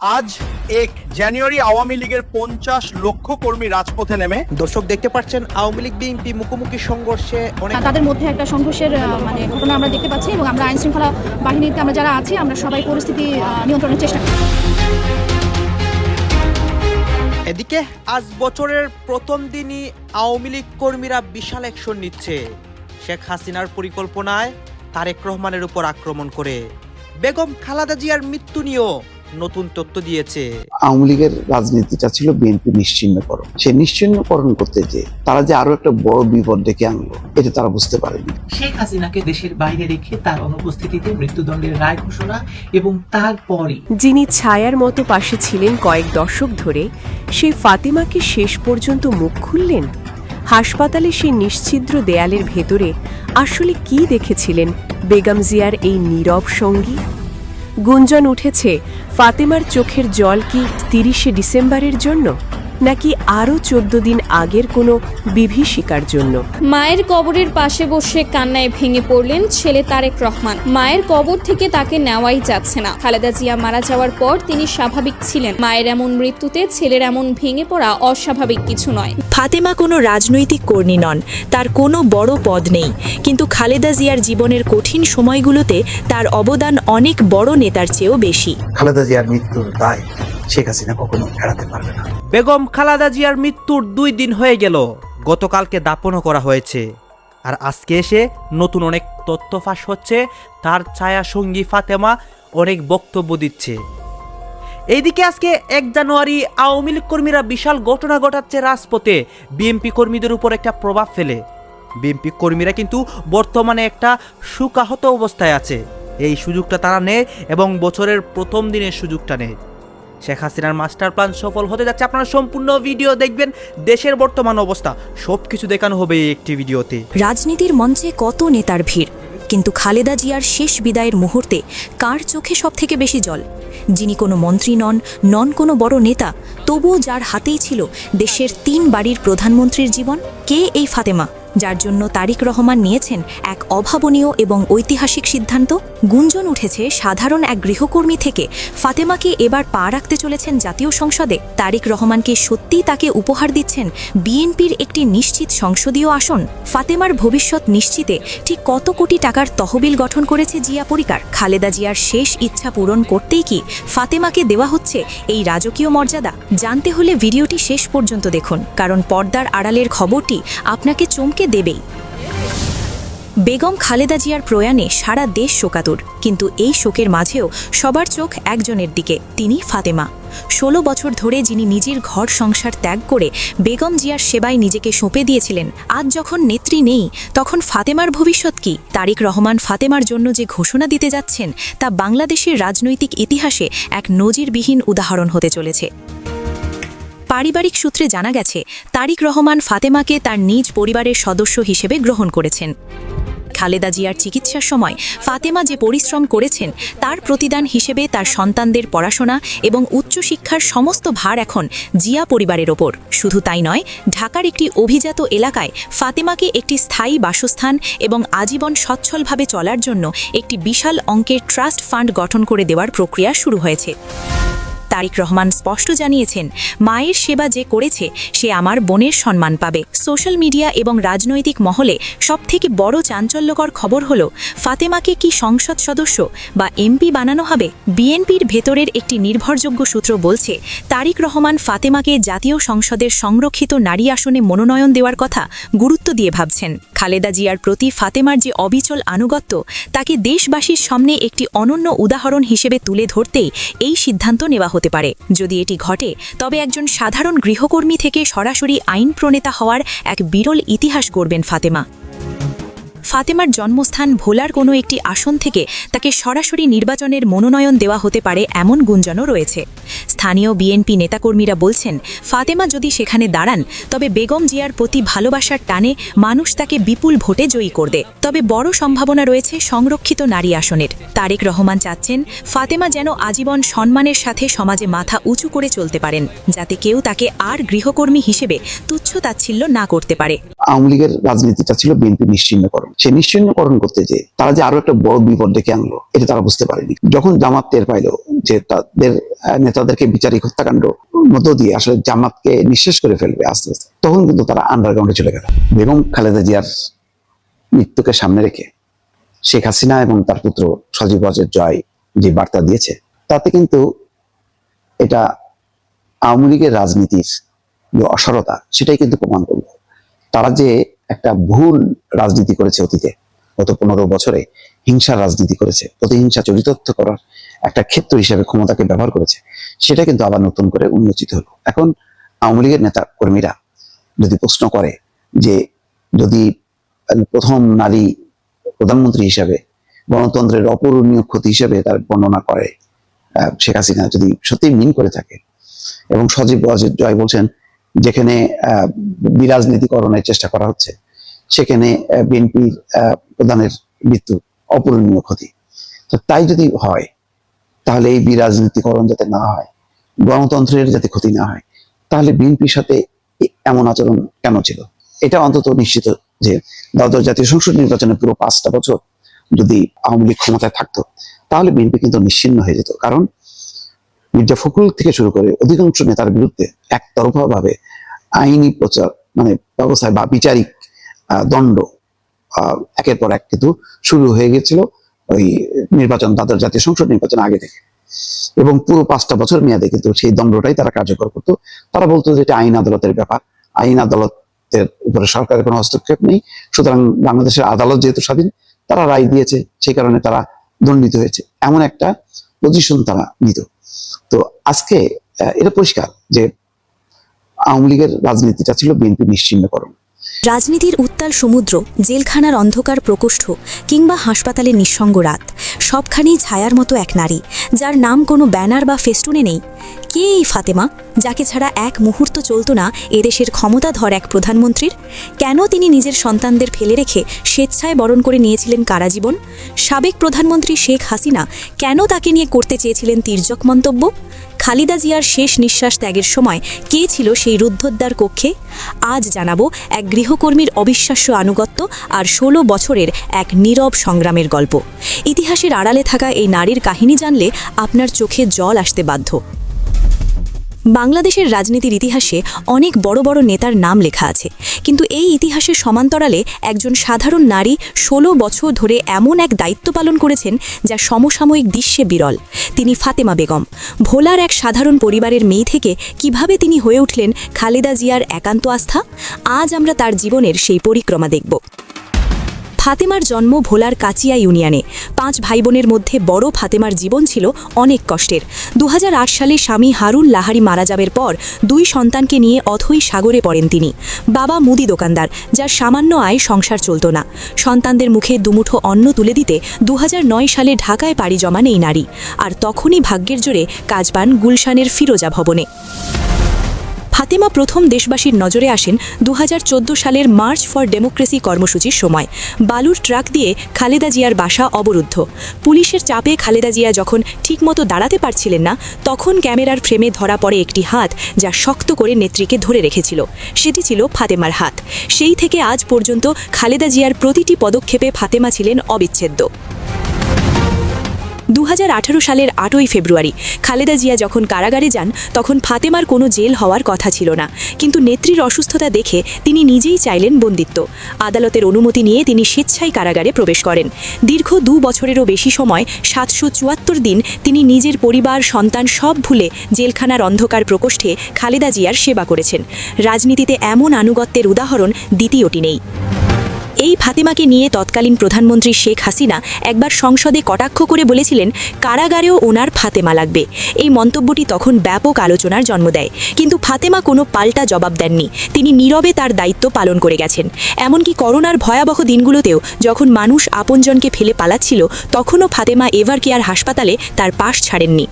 আজ এক জানুয়ারি আওয়ামী লীগের পঞ্চাশ লক্ষ কর্মী রাজপথে নেমে। দর্শক দেখতে পাচ্ছেন আওয়ামী লীগ বিএনপি মুখোমুখি সংঘর্ষে অনেক তাদের মধ্যে একটা সংঘর্ষের মানে ঘটনা আমরা দেখতে পাচ্ছি এবং আমরা আইন শৃঙ্খলা বাহিনীতে আমরা যারা আছি আমরা সবাই পরিস্থিতি নিয়ন্ত্রণের চেষ্টা করি এদিকে আজ বছরের প্রথম দিনই আওয়ামী লীগ কর্মীরা বিশাল অ্যাকশন নিচ্ছে। শেখ হাসিনার পরিকল্পনায় তারেক রহমানের উপর আক্রমণ করে। বেগম খালাদা জিয়ার মৃত্যু নিয়েও নতুন তথ্য দিয়েছে। আওয়ামী লীগের রাজনীতিটা ছিল বিএনপি নিশ্চিহ্নকরণ। সে নিশ্চিহ্নকরণ করতে যে তারা যে আরও একটা বড় বিপদ ডেকে আনলো এটা তারা বুঝতে পারেনি। শেখ হাসিনাকে দেশের বাইরে রেখে তার অনুপস্থিতিতে মৃত্যুদণ্ডের রায় ঘোষণা এবং তারপরই যিনি ছায়ার মতো পাশে ছিলেন কয়েক দশক ধরে সেই ফাতেমাকে শেষ পর্যন্ত মুখ খুললেন? হাসপাতালে সেই নিশ্ছিদ্র দেয়ালের ভেতরে আসলে কি দেখেছিলেন বেগম জিয়ার এই নীরব সঙ্গী? গুঞ্জন উঠেছে ফাতেমার চোখের জল কি তিরিশে ডিসেম্বরের জন্য? নাকি আরও চোদ্দ দিন আগের কোনো বিভীষিকার জন্য? মায়ের কবরের পাশে বসে কান্নায় ভেঙে পড়লেন ছেলে তারেক রহমান। মায়ের কবর থেকে তাকে নেওয়াই যাচ্ছে না। খালেদা জিয়া মারা যাওয়ার পর তিনি স্বাভাবিক ছিলেন। মায়ের এমন মৃত্যুতে ছেলের এমন ভেঙে পড়া অস্বাভাবিক কিছু নয়। ফাতেমা কোনো রাজনৈতিক কর্মী নন তার কোনো বড় পদ নেই। কিন্তু খালেদা জিয়ার জীবনের কঠিন সময়গুলোতে তার অবদান অনেক বড় নেতার চেয়েও বেশি। খালেদা জিয়ার মৃত্যুর দায় শেখ হাসিনা কখনো এড়াতে পারবে না। বেগম খালাদা জিয়ার মৃত্যুর দুই দিন হয়ে গেল। গতকালকে দাপনও করা হয়েছে। আর আজকে এসে নতুন অনেক তথ্য ফাঁস হচ্ছে, তার ছায়া সঙ্গী ফাতেমা অনেক বক্তব্য দিচ্ছে। এইদিকে আজকে এক জানুয়ারি আওয়ামী লীগ কর্মীরা বিশাল ঘটনা ঘটাচ্ছে রাজপথে। বিএনপি কর্মীদের উপর একটা প্রভাব ফেলে। বিএনপি কর্মীরা কিন্তু বর্তমানে একটা সুকাহত অবস্থায় আছে। এই সুযোগটা তারা নেয় এবং বছরের প্রথম দিনের সুযোগটা নেয়। শেখ হাসিনার মাস্টার প্ল্যান সফল হতে যাচ্ছে। আপনারা সম্পূর্ণ ভিডিও দেখবেন। দেশের বর্তমান অবস্থা সব কিছু দেখানো হবে এই একটি ভিডিওতে। রাজনীতির মঞ্চে কত নেতার ভিড়? কিন্তু খালেদা জিয়ার শেষ বিদায়ের মুহূর্তে কার চোখে সবথেকে বেশি জল? যিনি কোনো মন্ত্রী নন নন কোনো বড় নেতা, তবুও যার হাতেই ছিল দেশের তিন বাড়ির প্রধানমন্ত্রীর জীবন, কে এই ফাতেমা? যার জন্য তারিক রহমান নিয়েছেন এক অভাবনীয় এবং ঐতিহাসিক সিদ্ধান্ত। গুঞ্জন উঠেছে সাধারণ এক গৃহকর্মী থেকে। ফাতেমাকে এবার পা রাখতে চলেছেন জাতীয় সংসদে। তারিক রহমানকে সত্যিই তাকে উপহার দিচ্ছেন বিএনপির একটি নিশ্চিত সংসদীয় আসন। ফাতেমার ভবিষ্যৎ নিশ্চিতে ঠিক কত কোটি টাকার তহবিল গঠন করেছে জিয়া পরিকার? খালেদা জিয়ার শেষ ইচ্ছা পূরণ করতেই কি ফাতেমাকে দেওয়া হচ্ছে এই রাজকীয় মর্যাদা? জানতে হলে ভিডিওটি শেষ পর্যন্ত দেখুন। কারণ পর্দার আড়ালের খবরটি আপনাকে চমকে দেবেই বেগম খালেদা জিয়ার প্রয়াণে সারা দেশ শোকাতুর, কিন্তু এই শোকের মাঝেও সবার চোখ একজনের দিকে, তিনি ফাতেমা। ষোলো বছর ধরে যিনি নিজের ঘর সংসার ত্যাগ করে বেগম জিয়ার সেবায় নিজেকে সঁপে দিয়েছিলেন, আজ যখন নেত্রী নেই, তখন ফাতেমার ভবিষ্যৎ কি? তারিক রহমান ফাতেমার জন্য যে ঘোষণা দিতে যাচ্ছেন, তা বাংলাদেশের রাজনৈতিক ইতিহাসে এক নজিরবিহীন উদাহরণ হতে চলেছে। পারিবারিক সূত্রে জানা গেছে, তারিক রহমান ফাতেমাকে তার নিজ পরিবারের সদস্য হিসেবে গ্রহণ করেছেন। খালেদা জিয়ার চিকিৎসার সময় ফাতেমা যে পরিশ্রম করেছেন, তার প্রতিদান হিসেবে তার সন্তানদের পড়াশোনা এবং উচ্চশিক্ষার সমস্ত ভার এখন জিয়া পরিবারের ওপর। শুধু তাই নয়, ঢাকার একটি অভিজাত এলাকায় ফাতেমাকে একটি স্থায়ী বাসস্থান এবং আজীবন সচ্ছলভাবে চলার জন্য একটি বিশাল অঙ্কের ট্রাস্ট ফান্ড গঠন করে দেওয়ার প্রক্রিয়া শুরু হয়েছে। তারিক রহমান স্পষ্ট জানিয়েছেন, মায়ের সেবা যে করেছে, সে আমার বোনের সম্মান পাবে। সোশ্যাল মিডিয়া এবং রাজনৈতিক মহলে সবথেকে বড় চাঞ্চল্যকর খবর হল, ফাতেমাকে কি সংসদ সদস্য বা এমপি বানানো হবে? বিএনপির ভেতরের একটি নির্ভরযোগ্য সূত্র বলছে, তারিক রহমান ফাতেমাকে জাতীয় সংসদের সংরক্ষিত নারী আসনে মনোনয়ন দেওয়ার কথা গুরুত্ব দিয়ে ভাবছেন। খালেদা জিয়ার প্রতি ফাতেমার যে অবিচল আনুগত্য, তাকে দেশবাসীর সামনে একটি অনন্য উদাহরণ হিসেবে তুলে ধরতেই এই সিদ্ধান্ত নেওয়া হতে পারে। যদি এটি ঘটে, তবে একজন সাধারণ গৃহকর্মী থেকে সরাসরি আইন প্রণেতা হওয়ার এক বিরল ইতিহাস গড়বেন ফাতেমা। ফাতেমার জন্মস্থান ভোলার কোনো একটি আসন থেকে তাকে সরাসরি নির্বাচনের মনোনয়ন দেওয়া হতে পারে এমন গুঞ্জনও রয়েছে। স্থানীয় বিএনপি নেতাকর্মীরা বলছেন, ফাতেমা যদি সেখানে দাঁড়ান, তবে বেগম জিয়ার প্রতি ভালোবাসার টানে মানুষ তাকে বিপুল ভোটে জয়ী করবে। তবে বড় সম্ভাবনা রয়েছে সংরক্ষিত নারী আসনের। তারেক রহমান চাচ্ছেন, ফাতেমা যেন আজীবন সম্মানের সাথে সমাজে মাথা উঁচু করে চলতে পারেন, যাতে কেউ তাকে আর গৃহকর্মী হিসেবে তুচ্ছ তাচ্ছিল্য না করতে পারে। আওয়ামী লীগের রাজনীতিটা ছিল বিএনপি নিশ্চিহ্নকরণ। সে নিশ্চিহ্নকরণ করতে যে তারা যে আরও একটা বড় বিপদ ডেকে আনলো, এটা তারা বুঝতে পারেনি। যখন জামাত টের পাইলো যে তাদের নেতাদেরকে বিচারিক হত্যাকাণ্ড মধ্য দিয়ে আসলে জামাতকে নিঃশেষ করে ফেলবে আস্তে আস্তে, তখন কিন্তু তারা আন্ডারগ্রাউন্ডে চলে গেল। বেগম খালেদা জিয়ার মৃত্যুকে সামনে রেখে শেখ হাসিনা এবং তার পুত্র সজীব ওয়াজেদ জয় যে বার্তা দিয়েছে, তাতে কিন্তু এটা আওয়ামী লীগের রাজনীতির যে অসরতা, সেটাই কিন্তু প্রমাণ করল। তারা যে একটা ভুল রাজনীতি করেছে অতীতে। গত পনেরো বছরে হিংসার রাজনীতি করেছে। প্রতিহিংসা চরিতার্থ করার একটা ক্ষেত্র হিসেবে ক্ষমতাকে ব্যবহার করেছে। সেটা কিন্তু আবার নতুন করে উন্মোচিত হলো। এখন আওয়ামী লীগের নেতা কর্মীরা যদি প্রশ্ন করে যে যদি প্রথম নারী প্রধানমন্ত্রী হিসাবে, গণতন্ত্রের অপূরণীয় ক্ষতি হিসেবে তার বর্ণনা করে শেখ হাসিনা যদি সত্যি মিন করে থাকে এবং সজীব জয় বলছেন যেখানে বিরাজনীতিকরণের চেষ্টা করা হচ্ছে, সেখানে বিএনপির প্রধানের মৃত্যু অপূরণীয় ক্ষতি। তো তাই যদি হয়, তাহলে এই বিরাজনীতিকরণ যাতে না হয়, গণতন্ত্রের যাতে ক্ষতি না হয়, তাহলে বিএনপির সাথে এমন আচরণ কেন ছিল? এটা অন্তত নিশ্চিত যে দ্বাদশ জাতীয় সংসদ নির্বাচনে পুরো পাঁচটা বছর যদি আওয়ামী লীগ ক্ষমতায় থাকতো, তাহলে বিএনপি কিন্তু নিশ্চিন্ন হয়ে যেত। কারণ মির্জা ফখরুল থেকে শুরু করে অধিকাংশ নেতার বিরুদ্ধে একতরফা ভাবে আইনি প্রচার মানে ব্যবস্থায় বা বিচারিক দণ্ড একের পর এক কিন্তু শুরু হয়ে গেছিল ওই নির্বাচন, তাদের জাতীয় সংসদ নির্বাচন আগে থেকে। এবং পুরো পাঁচটা বছর মেয়াদে কিন্তু সেই দণ্ডটাই তারা কার্যকর করতো। তারা বলতো যে এটা আইন আদালতের ব্যাপার। আইন আদালতের উপরে সরকারের কোনো হস্তক্ষেপ নেই। সুতরাং বাংলাদেশের আদালত যেহেতু স্বাধীন, তারা রায় দিয়েছে, সেই কারণে তারা দণ্ডিত হয়েছে। এমন একটা পজিশন তারা নিত। তো আজকে এটা পরিষ্কার যে আওয়ামী লীগের রাজনীতিটা ছিল বিএনপি নিশ্চিহ্নকরণ। রাজনীতির উত্তাল সমুদ্র, জেলখানার অন্ধকার প্রকোষ্ঠ কিংবা হাসপাতালে নিঃসঙ্গ রাত, সবখানেই ছায়ার মতো এক নারী, যার নাম কোনো ব্যানার বা ফেস্টুনে নেই। কে এই ফাতেমা, যাকে ছাড়া এক মুহূর্ত চলত না এদেশের ক্ষমতাধর এক প্রধানমন্ত্রীর। কেন তিনি নিজের সন্তানদের ফেলে রেখে স্বেচ্ছায় বরণ করে নিয়েছিলেন কারাজীবন? সাবেক প্রধানমন্ত্রী শেখ হাসিনা কেন তাকে নিয়ে করতে চেয়েছিলেন তির্যক মন্তব্য? খালিদা জিয়ার শেষ নিঃশ্বাস ত্যাগের সময় কে ছিল সেই রুদ্ধদ্বার কক্ষে? আজ জানাব এক গৃহকর্মীর অবিশ্বাস্য আনুগত্য আর ষোলো বছরের এক নীরব সংগ্রামের গল্প। ইতিহাসের আড়ালে থাকা এই নারীর কাহিনী জানলে আপনার চোখে জল আসতে বাধ্য। বাংলাদেশের রাজনীতির ইতিহাসে অনেক বড় বড় নেতার নাম লেখা আছে। কিন্তু এই ইতিহাসের সমান্তরালে একজন সাধারণ নারী ষোলো বছর ধরে এমন এক দায়িত্ব পালন করেছেন যা সমসাময়িক দৃশ্যে বিরল। তিনি ফাতেমা বেগম। ভোলার এক সাধারণ পরিবারের মেয়ে থেকে কীভাবে তিনি হয়ে উঠলেন খালেদা জিয়ার একান্ত আস্থা? আজ আমরা তার জীবনের সেই পরিক্রমা দেখব। ফাতেমার জন্ম ভোলার কাচিয়া ইউনিয়নে। পাঁচ ভাই বোনের মধ্যে বড় ফাতেমার জীবন ছিল অনেক কষ্টের। দু হাজার আট সালে স্বামী হারুন লাহারি মারা যাবার পর দুই সন্তানকে নিয়ে অথই সাগরে পড়েন তিনি। বাবা মুদি দোকানদার, যার সামান্য আয় সংসার চলত না। সন্তানদের মুখে দুমুঠো অন্ন তুলে দিতে দু হাজার নয় সালে ঢাকায় পাড়ি জমান এই নারী। আর তখনই ভাগ্যের জোরে কাজ পান গুলশানের ফিরোজা ভবনে। ফাতেমা প্রথম দেশবাসীর নজরে আসেন দু হাজার চোদ্দ সালের মার্চ ফর ডেমোক্রেসি কর্মসূচির সময়। বালুর ট্রাক দিয়ে খালেদা জিয়ার বাসা অবরুদ্ধ। পুলিশের চাপে খালেদা জিয়া যখন ঠিকমতো দাঁড়াতে পারছিলেন না, তখন ক্যামেরার ফ্রেমে ধরা পড়ে একটি হাত, যা শক্ত করে নেত্রীকে ধরে রেখেছিল। সেটি ছিল ফাতেমার হাত। সেই থেকে আজ পর্যন্ত খালেদা জিয়ার প্রতিটি পদক্ষেপে ফাতেমা ছিলেন অবিচ্ছেদ্য। দু হাজার আঠেরো সালের আটই ফেব্রুয়ারি, খালেদা জিয়া যখন কারাগারে যান, তখন ফাতেমার কোনো জেল হওয়ার কথা ছিল না। কিন্তু নেত্রীর অসুস্থতা দেখে তিনি নিজেই চাইলেন বন্দিত্ব। আদালতের অনুমতি নিয়ে তিনি স্বেচ্ছায় কারাগারে প্রবেশ করেন। দীর্ঘ দু বছরেরও বেশি সময়, সাতশো চুয়াত্তর দিন তিনি নিজের পরিবার, সন্তান সব ভুলে জেলখানার অন্ধকার প্রকোষ্ঠে খালেদা জিয়ার সেবা করেছেন। রাজনীতিতে এমন আনুগত্যের উদাহরণ দ্বিতীয়টি নেই। এই ফাতেমাকে নিয়ে তৎকালীন প্রধানমন্ত্রী শেখ হাসিনা একবার সংসদে কটাক্ষ করে বলেছিলেন, কারাগারেও ওনার ফাতেমা লাগবে। এই মন্তব্যটি তখন ব্যাপক আলোচনার জন্ম দেয়। কিন্তু ফাতেমা কোনো পাল্টা জবাব দেননি। তিনি নীরবে তার দায়িত্ব পালন করে গেছেন। এমনকি করোনার ভয়াবহ দিনগুলোতেও যখন মানুষ আপনজনকে ফেলে পালাচ্ছিল, তখনও ফাতেমা এভার কেয়ার হাসপাতালে তার পাশ ছাড়েননি।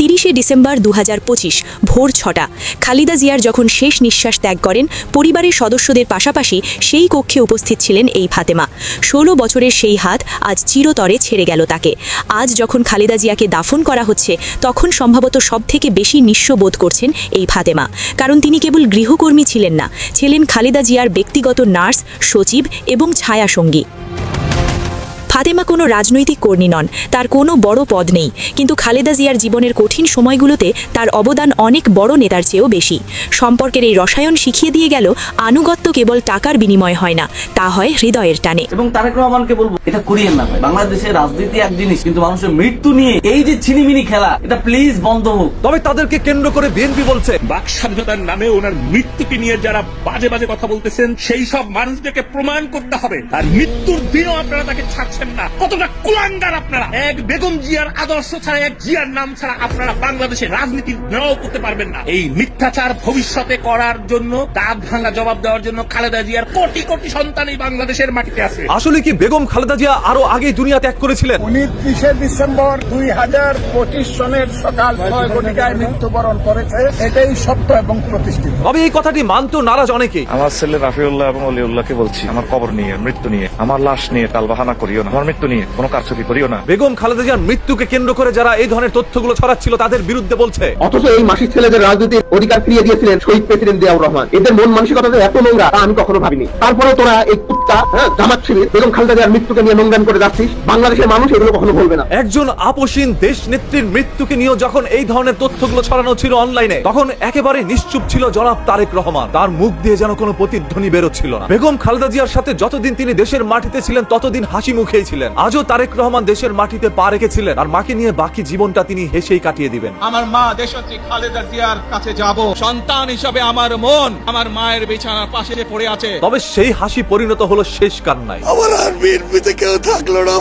তিরিশে ডিসেম্বর দু হাজার পঁচিশ, ভোর ছটা। খালিদা জিয়ার যখন শেষ নিঃশ্বাস ত্যাগ করেন, পরিবারের সদস্যদের পাশাপাশি সেই কক্ষে উপস্থিত ছিলেন এই ফাতেমা। ষোলো বছরের সেই হাত আজ চিরতরে ছেড়ে গেল তাকে। আজ যখন খালিদা জিয়াকে দাফন করা হচ্ছে, তখন সম্ভবত সবথেকে বেশি নিঃস্ব বোধ করছেন এই ফাতেমা। কারণ তিনি কেবল গৃহকর্মী ছিলেন না, ছিলেন খালিদা জিয়ার ব্যক্তিগত নার্স, সচিব এবং ছায়াসঙ্গী। ফাতেমা কোনো রাজনৈতিক কর্মী নন তার কোনো বড় পদ নেই। কিন্তু খালেদা জিয়ার জীবনের কঠিন সময়গুলোতে তার অবদান অনেক বড় নেতার চেয়েও বেশি। সম্পর্কের এই রসায়ন শিখিয়ে দিয়ে গেল আনুগত্য কেবল টাকার বিনিময় হয় না তা হয় হৃদয়ের টানে। এবং তারেক রহমানকে বলব এটা করিয়েন না ভাই। বাংলাদেশের রাজনীতি এক জিনিস কিন্তু মানুষের মৃত্যু নিয়ে এই যে ছিনিমিনি খেলা এটা প্লিজ বন্ধ হোক। তবে তাদেরকে কেন্দ্র করে বিএনপি বলছে বাক স্বাধীনতার নামে ওনার মৃত্যুকে নিয়ে যারা বাজে বাজে কথা বলতেছেন সেই সব মানুষদেরকে প্রমাণ করতে হবে। আর মৃত্যুর দিনও আপনারা তাকে ছাড়ছেন না। কতটা কুলাঙ্গার আপনারা। এক বেগম জিয়ার আদর্শ ছাড়া এক জিয়ার নাম ছাড়া আপনারা বাংলাদেশের রাজনীতি নাও করতে পারবেন না। এই মিথ্যাচার ভবিষ্যতে করার জন্য দাঁত ভাঙা জবাব দেওয়ার জন্য খালেদা জিয়ার কোটি কোটি সন্তান এই বাংলাদেশের মাটিতে আছে। আসলে কি বেগম খালেদা জিয়া আরও আগেই দুনিয়া ত্যাগ করেছিলেন? উনত্রিশে ডিসেম্বর দুই হাজার পঁচিশ সনের সকাল ছয় ঘটিকায় মৃত্যুবরণ করেছে। এটাই সত্য এবং প্রতিষ্ঠিত। তবে এই কথাটি মানতে নারাজ অনেকেই আমার ছেলে রাফিউল্লাহ এবং অলিউল্লাহকে বলছি আমার কবর নিয়ে মৃত্যু নিয়ে আমার লাশ নিয়ে টালবাহানা করিও না। আমার মৃত্যু নিয়ে কোনো কারচুপি করিও না। বেগম খালেদা জিয়ার মৃত্যুকে কেন্দ্র করে যারা এই ধরনের তথ্যগুলো ছড়াচ্ছিল তাদের বিরুদ্ধে বলছে। অথচ এই মাসির ছেলেদের রাজনীতির অধিকার ফিরিয়ে দিয়েছিলেন শহীদ প্রেসিডেন্ট জিয়াউর রহমান। এদের মন মানসিকতা এত নোংরা আমি কখনো ভাবিনি। তারপরে তোরা এই কুত্তা হ্যাঁ জামাত শিবির বেগম খালেদা জিয়ার মৃত্যুকে নিয়ে নোংরাম করে যাচ্ছিস বাংলাদেশের মানুষ এগুলো কখনো বলবে না। একজন আপসীন দেশ নেত্রীর মৃত্যুকে নিয়েও যখন এই ধরনের তথ্যগুলো ছড়ানো ছিল অনলাইনে তখন একেবারে নিশ্চুপ ছিল জনাব তারেক রহমান। তার মুখ দিয়ে যেন কোনো প্রতিধ্বনি বেরোচ্ছিল না। বেগম খালেদা জিয়ার সাথে যতদিন তিনি দেশের মাটিতে ছিলেন ততদিন হাসি মুখেই ছিলেন। আজও তারেক রহমান দেশের মাটিতে পা রেখেছিলেন আর মাকে নিয়ে বাকি জীবনটা তিনি হেসেই কাটিয়ে দিবেন। আমার মা দেশত্রী খালেদা জিয়ার কাছে যাব। সন্তান হিসাবে আমার মন আমার মায়ের বিছানার পাশে পড়ে আছে। তবে সেই হাসি পরিণত হলো শেষ কান্নায়। আমার আর বিএনপিতে কেউ থাকল না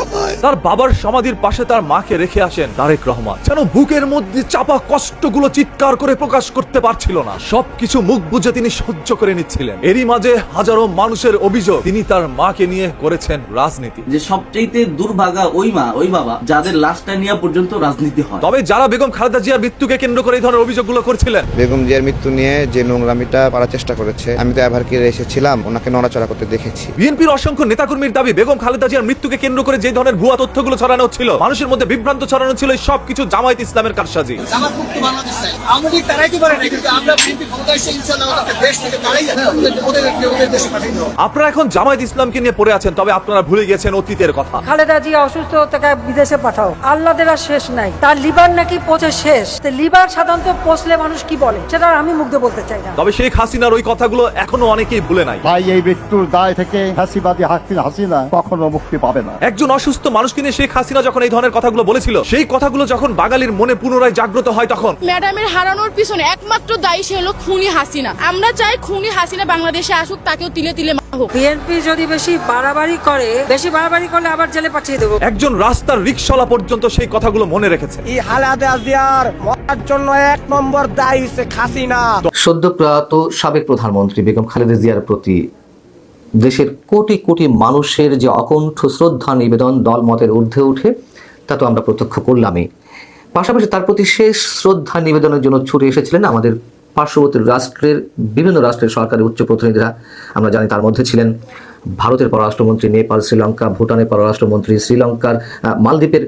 তার বাবার সমাধির পাশে তার মাকে রেখে আসেন তারেক রহমান। যেন বুকের মধ্যে চাপা কষ্টগুলো চিৎকার করে প্রকাশ করতে পারছিল না। সবকিছু মুখ বুঝে তিনি সহ্য করে নিচ্ছিলেন। এরই মাঝে হাজারো মানুষের অভিযোগ তিনি তার মাকে নিয়ে করেছেন রাজনীতি। যে সবচাইতে দুর্ভাগা ওই মা ওই বাবা যাদের লাশটা নিয়ে পর্যন্ত রাজনীতি হয়। তবে যারা বেগম খালেদা জিয়ার মৃত্যুকে কেন্দ্র করে এই ধরনের অভিযোগগুলো করছিলেন। বেগম জিয়ার মৃত্যু নিয়ে যে নোংরামিটা করার চেষ্টা করেছে আমি তো এভার কেড়ে এসেছিলাম ওনাকে নড়াচড়া করতে দেখেছি। বিএনপির অসংখ্য নেতাকর্মীর দাবি বেগম খালেদা জিয়ার মৃত্যুকে কেন্দ্র করে যে ধরনের ভুয়া তথ্যগুলো ছড়ানো হচ্ছিল মানুষের মধ্যে বিভ্রান্ত ছড়ানো ছিল এই সবকিছু জামায়াত ইসলামের কারসাজি। আপনারা এখন জামায়াত ইসলামকে নিয়ে পড়ে আছেন তবে আপনারা ভুলে গেছেন অতীতের কথা। খালেদা জিয়া অসুস্থ তাকে বিদেশে পাঠাও। আল্লাদের আর শেষ নাই। তার লিভার নাকি পচে শেষ। লিভার সাধারণত পচলে মানুষ কি বলে? সেটা আমি মুগ্ধ বলতে চাই না। তবে শেখ হাসিনার ওই কথাগুলো এখনও অনেকেই ভুলে নাই। ভাই এই মৃত্যুর দায় থেকে হাসিবাদী হাসিনা হাসিনা কখনো মুক্তি পাবে না। একজন অসুস্থ মানুষকে নিয়ে শেখ হাসিনা যখন এই ধরনের কথাগুলো বলেছিল সেই কথাগুলো যখন বাঙালির মনে পুনরায় জাগ্রত হয় তখন ম্যাডামের হারানোর পিছনে একমাত্র দায়ী সে হলো খুনি হাসিনা। আমরা চাই খুনি হাসিনা বাংলাদেশে আসুক তাকেও তিলে তিলে মারা হোক বিএনপি যদি বেশি বাড়াবাড়ি করে বেশি বাড়াবাড়ি করলে আবার জেলে পাঠিয়ে দেবো। একজন রাস্তার রিক্সলা পর্যন্ত সেই কথাগুলো মনে রেখেছে। এই হালাদা জিয়ার মরার জন্য এক নম্বর দায়ী সে খাসিনা। সদ্য প্রয়াত সাবেক প্রধানমন্ত্রী বেগম খালেদা জিয়ার প্রতি দেশের কোটি কোটি মানুষের যে অকণ্ঠ শ্রদ্ধা নিবেদন দলমতের ঊর্ধ্বে উঠে তা তো আমরা প্রত্যক্ষ করলামই। পাশাপাশি তার প্রতি শেষ শ্রদ্ধা নিবেদনের জন্য ছুটে এসেছিলেন আমাদের পার্শ্ববর্তী রাষ্ট্রের বিভিন্ন রাষ্ট্রের সরকারি উচ্চ প্রতিনিধিরা। আমরা জানি তার মধ্যে ছিলেন ভারতের পররাষ্ট্রমন্ত্রী নেপাল, শ্রীলঙ্কা, ভুটানের পররাষ্ট্রমন্ত্রী শ্রীলঙ্কার মালদ্বীপের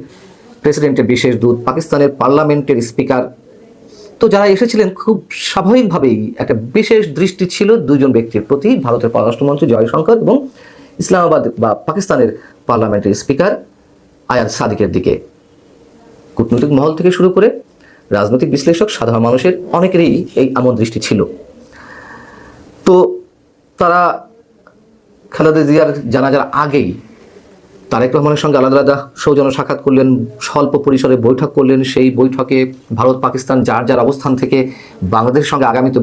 প্রেসিডেন্টের বিশেষ দূত, পাকিস্তানের পার্লামেন্টের স্পিকার তো যারা এসেছিলেন, খুব স্বাভাবিকভাবেই একটা বিশেষ দৃষ্টি ছিল দুজন ব্যক্তির প্রতি, ভারতের পররাষ্ট্রমন্ত্রী জয়শঙ্কর এবং ইসলামাবাদ বা পাকিস্তানের পার্লামেন্টের স্পিকার আয়াদ সাদিকের দিকে। কূটনৈতিক মহল থেকে শুরু করে রাজনৈতিক বিশ্লেষক, সাধারণ মানুষের অনেকেরই এই এমন দৃষ্টি ছিল। তো তারা খালেদা জিয়ার জানাজার আগেই তারেক রহমানের সঙ্গে আলাদা আলাদা সৌজন্য সাক্ষাৎ করলেন, স্বল্প পরিসরে বৈঠক করলেন। সেই বৈঠকে ভারত, পাকিস্তান যার যার অবস্থান থেকে বাংলাদেশের সঙ্গে আগামীতে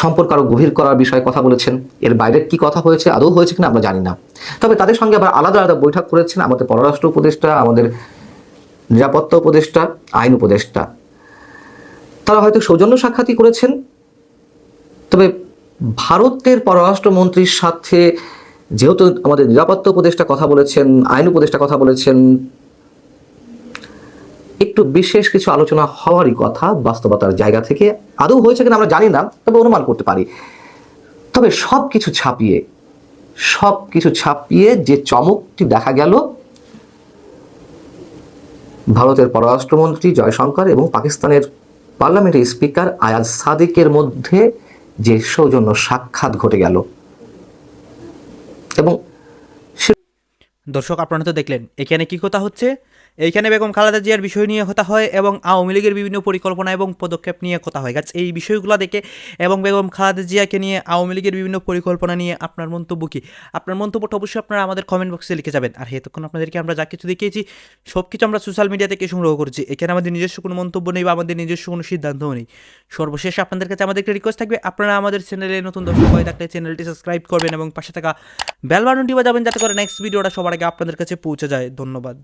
সম্পর্ক আরও গভীর করার বিষয়ে কথা বলেছেন। এর বাইরে কি কথা হয়েছে, আদৌ হয়েছে কিনা আমরা জানি না। তবে তাদের সঙ্গে আবার আলাদা আলাদা বৈঠক করেছেন আমাদের পররাষ্ট্র উপদেষ্টা, আমাদের নিরাপত্তা উপদেষ্টা, আইন উপদেষ্টা। তারা হয়তো সৌজন্য সাক্ষাৎই করেছেন। তবে ভারতের পররাষ্ট্রমন্ত্রীর সাথে যেহেতু আমাদের নিরাপত্তা উপদেষ্টা কথা বলেছেন, আইন উপদেষ্টা কথা বলেছেন, একটু বিশেষ কিছু আলোচনা হওয়ারই কথা বাস্তবতার জায়গা থেকে। আদৌ হয়েছে কিনা আমরা জানি না, তবে অনুমান করতে পারি। তবে সব কিছু ছাপিয়ে সব কিছু ছাপিয়ে যে চমকটি দেখা গেল, ভারতের পররাষ্ট্রমন্ত্রী জয়শঙ্কর এবং পাকিস্তানের পার্লামেন্টের স্পিকার আয়াজ সাদিকের মধ্যে যে সৌজন্য সাক্ষাৎ ঘটে গেল। এবং দর্শক আপনারা তো দেখলেন এখানে কি কথা হচ্ছে? এইখানে বেগম খালেদা জিয়ার বিষয় নিয়ে কথা হয় এবং আওয়ামী লীগের বিভিন্ন পরিকল্পনা এবং পদক্ষেপ নিয়ে কথা হয়। গাছ, এই বিষয়গুলো দেখে এবং বেগম খালেদা জিয়াকে নিয়ে আওয়ামী লীগের বিভিন্ন পরিকল্পনা নিয়ে আপনার মন্তব্য কি? আপনার মন্তব্যটা অবশ্যই আপনারা আমাদের কমেন্ট বক্সে লিখে যাবেন। আর এতক্ষণ আপনাদেরকে আমরা যা কিছু দেখিয়েছি সব কিছু আমরা সোশ্যাল মিডিয়া থেকে সংগ্রহ করছি। এখানে আমাদের নিজস্ব কোনো মন্তব্য নেই বা আমাদের নিজস্ব কোনো সিদ্ধান্তও নেই। সর্বশেষ আপনাদের কাছে আমাদের একটা রিকোয়েস্ট থাকবে, আপনারা আমাদের চ্যানেলে নতুন দর্শক হয়ে থাকলে চ্যানেলটি সাবস্ক্রাইব করবেন এবং পাশে থাকা বেল বাটনটি বাজাবেন যাতে করে নেক্সট ভিডিওটা সবার আগে আপনাদের কাছে পৌঁছে যায়। ধন্যবাদ।